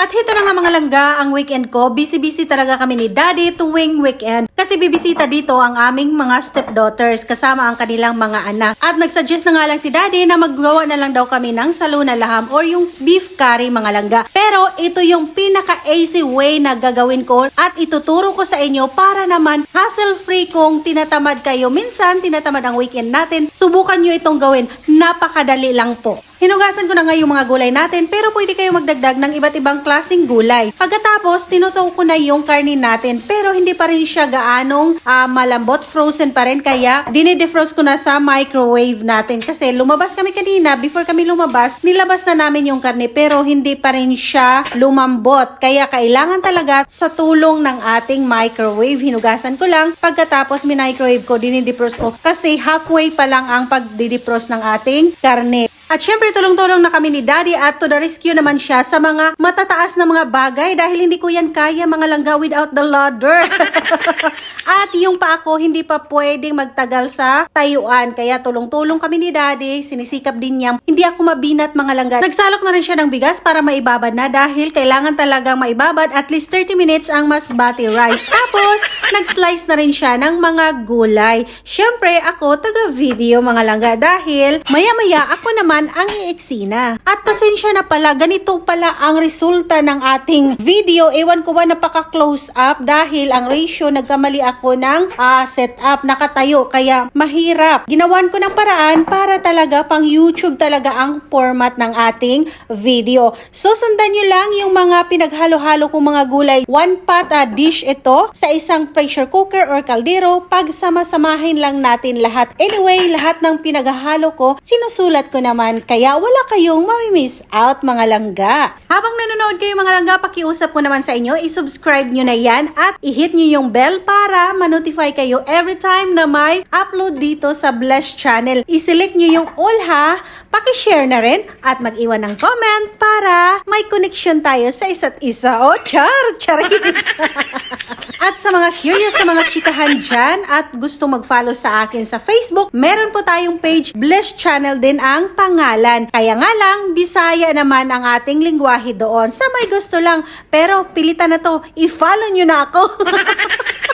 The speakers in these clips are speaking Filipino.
At hito na nga mga langga ang weekend ko. Busy-busy talaga kami ni Daddy tuwing weekend. Kasi bibisita dito ang aming mga stepdaughters kasama ang kanilang mga anak. At nagsuggest na nga lang si Daddy na maggawa na lang daw kami ng saluna laham or yung beef curry mga langga. Pero ito yung pinaka-easy way na gagawin ko at ituturo ko sa inyo para naman hassle-free kung tinatamad kayo. Minsan, tinatamad ang weekend natin. Subukan nyo itong gawin. Napakadali lang po. Hinugasan ko na nga yung mga gulay natin pero pwede kayo magdagdag ng iba't ibang klasing gulay. Pagkatapos, tinutuo ko na yung karni natin pero hindi pa rin siya gaanong ah, malambot, frozen pa rin kaya dinidefrost ko na sa microwave natin kasi lumabas kami kanina, before kami lumabas, nilabas na namin yung karni pero hindi pa rin siya lumambot. Kaya kailangan talaga sa tulong ng ating microwave. Hinugasan ko lang, pagkatapos minicrowave ko, dinidefrost ko kasi halfway pa lang ang pagdidefrost ng ating karne. At syempre, tulong-tulong na kami ni Daddy at to the rescue naman siya sa mga matataas na mga bagay dahil hindi ko yan kaya mga langga without the ladder. at yung pa ako, hindi pa pwedeng magtagal sa tayuan. Kaya tulong-tulong kami ni Daddy, sinisikap din niya. Hindi ako mabinat mga langga. Nagsalok na rin siya ng bigas para maibabad na dahil kailangan talagang maibabad at least 30 minutes ang masbati rice. Tapos, nag-slice na rin siya ng mga gulay. Syempre, ako taga-video mga langga dahil maya-maya ako naman ang iiksina. At pasensya na pala, ganito pala ang resulta ng ating video. Ewan ko ba napaka-close up dahil ang ratio nagkamali ako ng ah, setup, nakatayo, kaya mahirap. Ginawan ko ng paraan para talaga pang YouTube talaga ang format ng ating video. So sundan nyo lang yung mga pinaghalo-halo kong mga gulay. One pot ah, dish ito sa isang pressure cooker or kaldero. Pagsama-samahin lang natin lahat. Anyway, lahat ng pinaghalo ko, sinusulat ko naman kaya wala kayong mamimiss out mga langga. Habang nanonood kayo mga langga, pakiusap ko naman sa inyo, isubscribe nyo na yan at i-hit nyo yung bell para ma-notify kayo every time na may upload dito sa Bless Channel. I-select nyo yung all ha, pakishare na rin at mag-iwan ng comment para may connection tayo sa isa't isa. Oh, char! Charis! At sa mga curious sa mga chikahan dyan at gusto mag-follow sa akin sa Facebook, meron po tayong page, Bless Channel din ang pangalan. Kaya nga lang, Bisaya naman ang ating lingwahe doon. Sa may gusto lang, pero pilitan na to, i-follow nyo na ako.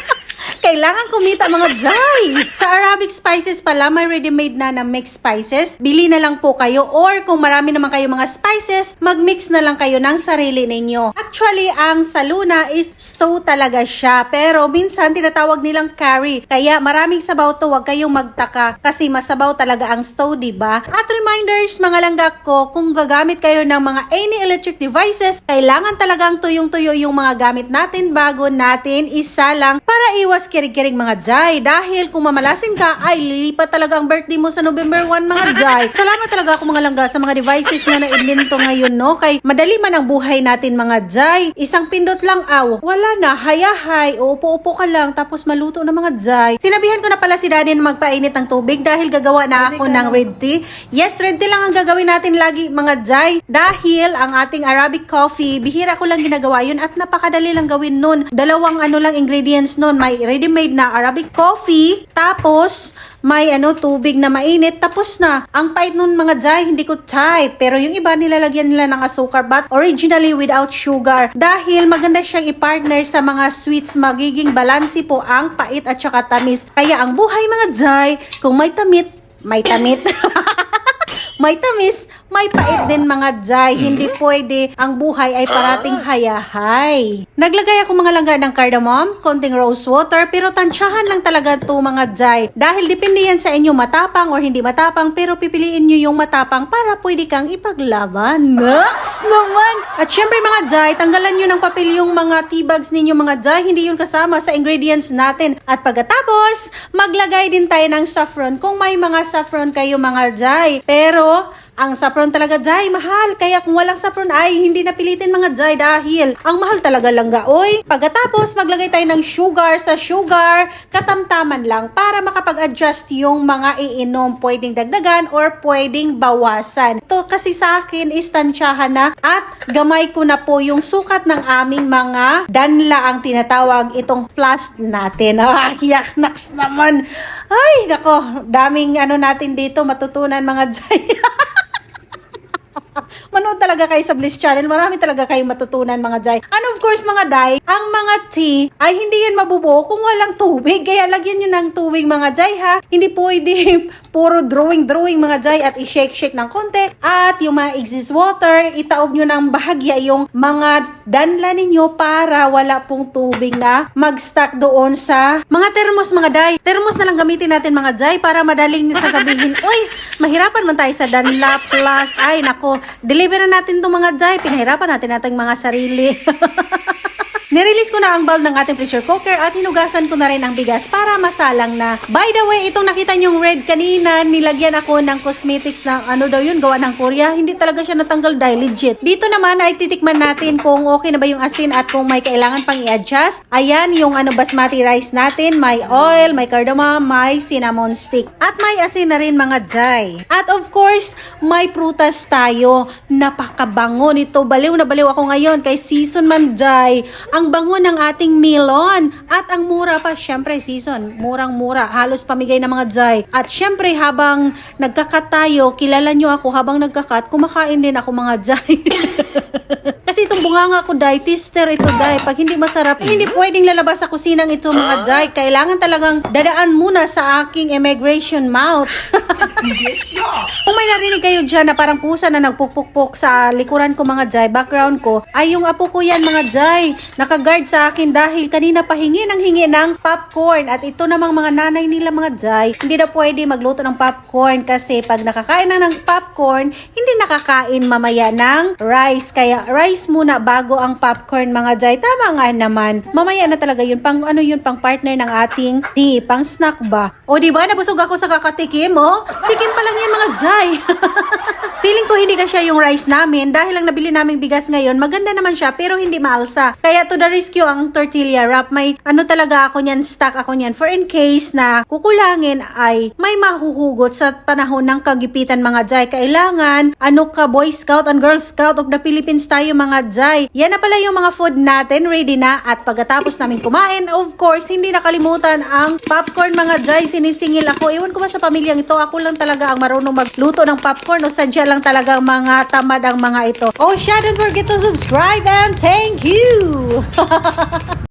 Kailangan kumita mga jay. Sa Arabic spices pala, may ready-made na na mixed spices. Bili na lang po kayo or kung marami naman kayo mga spices, mag-mix na lang kayo ng sarili ninyo. Actually, ang saluna is stew talaga siya. Pero minsan tinatawag nilang curry. Kaya maraming sabaw to, wag kayong magtaka. Kasi masabaw talaga ang stew, di ba? At reminders, mga langga ko, kung gagamit kayo ng mga any electric devices, kailangan talagang tuyong-tuyo yung mga gamit natin bago natin isa lang para iwas kirig-kirig mga jay. Dahil kung mamalasin ka, ay lilipat talaga ang birthday mo sa November 1 mga jay. Salamat talaga ako mga langga sa mga devices na na-invento ngayon, no? Kay madali man ang buhay natin mga jay. Isang pindot lang, aw. Wala na, hayahay. Upo-upo ka lang, tapos maluto na mga jay. Sinabihan ko na pala si daddy na magpainit ng tubig dahil gagawa na ako ng red tea. Yes, red tea lang ang gagawin natin lagi mga jay. Dahil ang ating Arabic coffee, bihira ko lang ginagawa yun at napakadali lang gawin nun. Dalawang ano lang ingredients nun. May ready-made na Arabic coffee, tapos may ano tubig na mainit, tapos na. Ang pait nun mga jay, hindi ko type. Pero yung iba nilalagyan nila ng asukar but originally without sugar. Dahil maganda siyang i-partner sa mga sweets, magiging balansi po ang pait at saka tamis. Kaya ang buhay mga jay, kung may tamit, may tamit. may tamis, may pait din mga jay. Hindi pwede ang buhay ay parating hayahay. Naglagay ako mga langga ng cardamom, konting rose water, pero tansyahan lang talaga to mga jay. Dahil depende yan sa inyo matapang or hindi matapang, pero pipiliin nyo yung matapang para pwede kang ipaglaban. Next naman! At syempre mga jay, tanggalan nyo ng papel yung mga tea bags ninyo mga jay. Hindi yun kasama sa ingredients natin. At pagkatapos, maglagay din tayo ng saffron kung may mga saffron kayo mga jay. Pero, ang saffron talaga, Jai, mahal. Kaya kung walang saffron ay hindi napilitin mga Jai dahil ang mahal talaga lang gaoy. Pagkatapos, maglagay tayo ng sugar sa sugar, katamtaman lang para makapag-adjust yung mga iinom. Pwedeng dagdagan or pwedeng bawasan. Ito kasi sa akin is tansyahan na at gamay ko na po yung sukat ng aming mga danla ang tinatawag itong plus natin. Ah, yak, naks naman. Ay, nako, daming ano natin dito matutunan mga Jai. Manood talaga kayo sa Bliss Channel. Marami talaga kayong matutunan mga Jai. And of course mga Day, ang mga tea ay hindi yan mabubuo kung walang tubig. Kaya lagyan nyo ng tubig mga Jai ha. Hindi pwede puro drawing-drawing mga Jai at i-shake-shake ng konti. At yung mga exist water, itaob nyo ng bahagya yung mga danla ninyo para wala pong tubig na mag-stack doon sa mga termos mga Day. Termos na lang gamitin natin mga Jai para madaling sasabihin, Uy, mahirapan man tayo sa Danla Plus. Ay, nako, deliver na natin itong mga Jai. Pinahirapan natin nating mga sarili. Nirelease ko na ang bulb ng ating pressure cooker at hinugasan ko na rin ang bigas para masalang na. By the way, itong nakita nyong red kanina, nilagyan ako ng cosmetics na ano daw yun, gawa ng Korea. Hindi talaga siya natanggal dahil legit. Dito naman ay titikman natin kung okay na ba yung asin at kung may kailangan pang i-adjust. Ayan yung ano basmati rice natin, may oil, may cardamom, may cinnamon stick. At may asin na rin mga jay. At of course, may prutas tayo. Napakabango nito. Baliw na baliw ako ngayon kay season man jay. Ang bango ng ating melon. At ang mura pa, syempre season. Murang-mura. Halos pamigay ng mga jay. At syempre habang nagkakat tayo, kilala nyo ako habang nagkakat, kumakain din ako mga jay. Kasi itong bunganga ko, Day, tester ito, Day. Pag hindi masarap, hindi pwedeng lalabas sa kusinang ito, mga Day. Kailangan talagang dadaan muna sa aking immigration mouth. Kung may narinig kayo dyan na parang pusa na nagpukpukpok sa likuran ko, mga Jai, background ko, ay yung apo ko yan, mga Jai. Nakaguard sa akin dahil kanina pahingi ng hingi ng popcorn. At ito namang mga nanay nila, mga Jai, hindi na pwede magluto ng popcorn kasi pag nakakain na ng popcorn, hindi nakakain mamaya ng rice. Kaya rice muna bago ang popcorn, mga Jai. Tama nga naman. Mamaya na talaga yun. Pang ano yun, pang partner ng ating tea, pang snack ba? O di ba nabusog ako sa kakatikim, oh? Tikim pa lang yan, mga Jai. Feeling ko hindi ka siya yung rice namin dahil lang nabili naming bigas ngayon. Maganda naman siya pero hindi maalsa. Kaya to the rescue ang tortilla wrap. May ano talaga ako niyan, stock ako niyan for in case na kukulangin ay may mahuhugot sa panahon ng kagipitan mga Jai. Kailangan ano ka Boy Scout and Girl Scout of the Philippines tayo mga Jai. Yan na pala yung mga food natin ready na at pagkatapos namin kumain of course hindi nakalimutan ang popcorn mga Jai. Sinisingil ako. Iwan ko ba sa pamilyang ito ako lang talaga ang marunong magluto ng popcorn o sadya lang talagang mga tamad ang mga ito. Oh, siya, don't forget to subscribe and thank you!